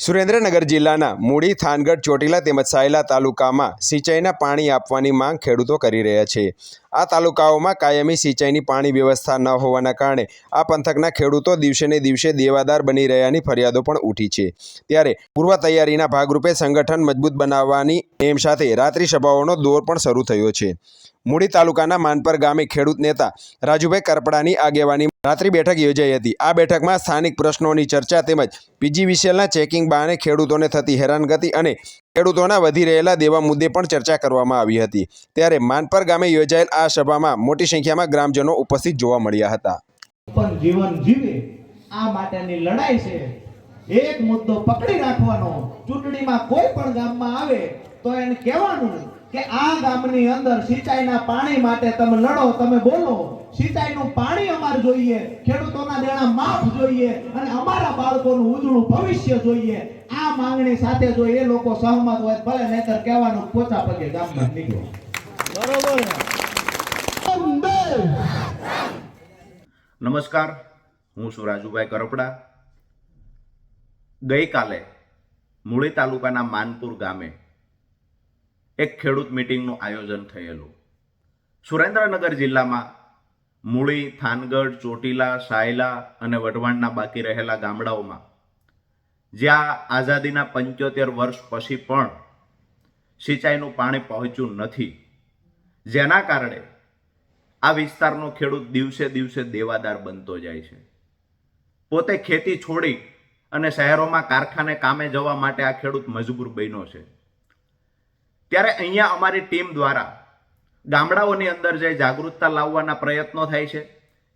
સુરેન્દ્રનગર જિલ્લાના મૂડી, થાનગઢ, ચોટીલા તેમજ સાયલા તાલુકામાં સિંચાઈના પાણી આપવાની માંગ ખેડૂતો કરી રહ્યા છે. આ તાલુકાઓમાં કાયમી સિંચાઈની પાણી વ્યવસ્થા ન હોવાના કારણે આ પંથકના ખેડૂતો દિવસેને દિવસે દેવાદાર બની રહ્યાની ફરિયાદો પણ ઉઠી છે. ત્યારે પૂર્વ તૈયારીના ભાગરૂપે સંગઠન મજબૂત બનાવવાની એમ સાથે રાત્રિ સભાઓનો દોર પણ શરૂ થયો છે. મૂડી તાલુકાના માનપર ગામે ખેડૂત નેતા રાજુભાઈ કરપડાની આગેવાની રાત્રિ બેઠક યોજાઈ હતી. આ બેઠકમાં સ્થાનિક પ્રશ્નોની ચર્ચા તેમજ પીજીવીસીએલના ચેકિંગ બહાને ખેડૂતોને થતી હેરાનગતિ અને ખેડૂતોના વધી રહેલા દેવા મુદ્દે પણ ચર્ચા કરવામાં આવી હતી. ત્યારે માનપર ગામે યોજાયેલ આ સભામાં મોટી સંખ્યામાં ગ્રામજનો ઉપસ્થિત જોવા મળ્યા હતા. જીવન જીવે, આ માટેની લડાઈ છે. એક મુદ્દો પકડી રાખવાનો. ચૂંટણીમાં કોઈ પણ ગામમાં આવે તો એને કહેવાનું કે આ ગામની અંદર સિંચાઈના પાણી માટે તમે લડો તમે બોલો. સિંચાઈનું પાણી અમારે જોઈએ ખેડૂતોના દેણા માફ જોઈએ અને અમારા બાળકોનું ઉજળું ભવિષ્ય જોઈએ. આ માંગણી સાથે જો એ લોકો સહમત હોય ભલે નહીતર કહેવાનું પોચા પગે ગામમાં નીકળો. નમસ્કાર. હું છું રાજુભાઈ કરપડા. ગઈકાલે મૂળી તાલુકાના માનપુર ગામે એક ખેડૂત મિટિંગનું આયોજન થયેલું. સુરેન્દ્રનગર જિલ્લામાં મૂળી, થાનગઢ, ચોટીલા, સાયલા અને વઢવાણના બાકી રહેલા ગામડાઓમાં જ્યાં આઝાદીના પંચોતેર વર્ષ પછી પણ સિંચાઈનું પાણી પહોંચ્યું નથી. જેના કારણે આ વિસ્તારનો ખેડૂત દિવસે દિવસે દેવાદાર બનતો જાય છે. પોતે ખેતી છોડી અને શહેરોમાં કારખાને કામે જવા માટે આ ખેડૂત મજબૂર બન્યો છે. ત્યારે અહીંયા અમારી ટીમ દ્વારા ગામડાઓની અંદર જઈ જાગૃતતા લાવવાના પ્રયત્નો થાય છે,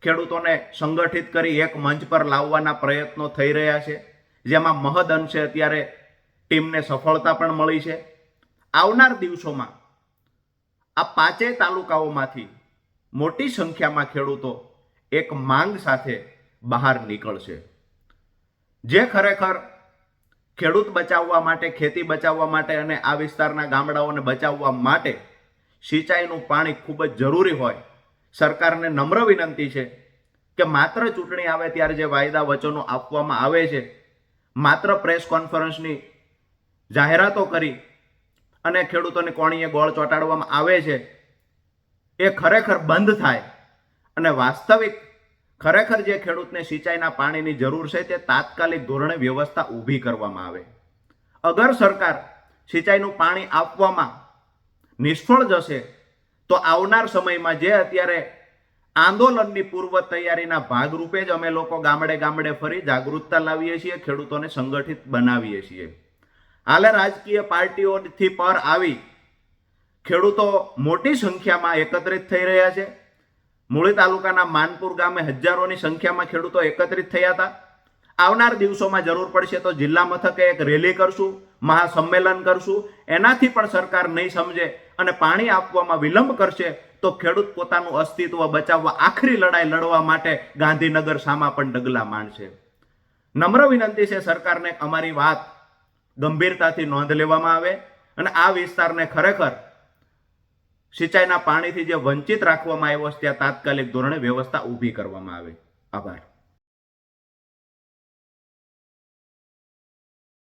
ખેડૂતોને સંગઠિત કરી એક મંચ પર લાવવાના પ્રયત્નો થઈ રહ્યા છે, જેમાં મહદ અંશે અત્યારે ટીમને સફળતા પણ મળી છે. આવનાર દિવસોમાં આ પાંચેય તાલુકાઓમાંથી મોટી સંખ્યામાં ખેડૂતો એક માંગ સાથે બહાર નીકળશે. જે ખરેખર ખેડૂત બચાવવા માટે, ખેતી બચાવવા માટે અને આ વિસ્તારના ગામડાઓને બચાવવા માટે સિંચાઈનું પાણી ખૂબ જ જરૂરી હોય. સરકારને નમ્ર વિનંતી છે કે માત્ર ચૂંટણી આવે ત્યારે જે વાયદા વચનો આપવામાં આવે છે, માત્ર પ્રેસ કોન્ફરન્સની જાહેરાતો કરી અને ખેડૂતોને કોણીએ ગોળ ચોંટાડવામાં આવે છે, એ ખરેખર બંધ થાય અને વાસ્તવિક ખરેખર જે ખેડૂતને સિંચાઈના પાણીની જરૂર છે તે તાત્કાલિક ધોરણે વ્યવસ્થા ઊભી કરવામાં આવે. અગર સરકાર સિંચાઈનું પાણી આપવામાં નિષ્ફળ જશે, તો આવનાર સમયમાં જે અત્યારે આંદોલનની પૂર્વ તૈયારીના ભાગરૂપે જ અમે લોકો ગામડે ગામડે ફરી જાગૃતતા લાવીએ છીએ, ખેડૂતોને સંગઠિત બનાવીએ છીએ. હાલે રાજકીય પાર્ટીઓથી પર આવી ખેડૂતો મોટી સંખ્યામાં એકત્રિત થઈ રહ્યા છે. મૂળી તાલુકાના માનપુર ગામે હજારોની સંખ્યામાં ખેડૂતો એકત્રિત થયા હતા. આવનાર દિવસોમાં જરૂર પડશે તો જિલ્લા મથકે એક રેલી કરશું, મહાસંમેલન કરશું. એનાથી પણ સરકાર નહીં સમજે અને પાણી આપવામાં વિલંબ કરશે તો ખેડૂત પોતાનું અસ્તિત્વ બચાવવા આખરી લડાઈ લડવા માટે ગાંધીનગર સામા પણ ડગલા માંડશે નમ્ર વિનંતી છે સરકારને અમારી વાત ગંભીરતાથી નોંધ લેવામાં આવે અને આ વિસ્તારને ખરેખર સિંચાઈના પાણીથી જે વંચિત રાખવામાં આવ્યો છે, ત્યાં તાત્કાલિક ધોરણે વ્યવસ્થા ઊભી કરવામાં આવે. આભાર.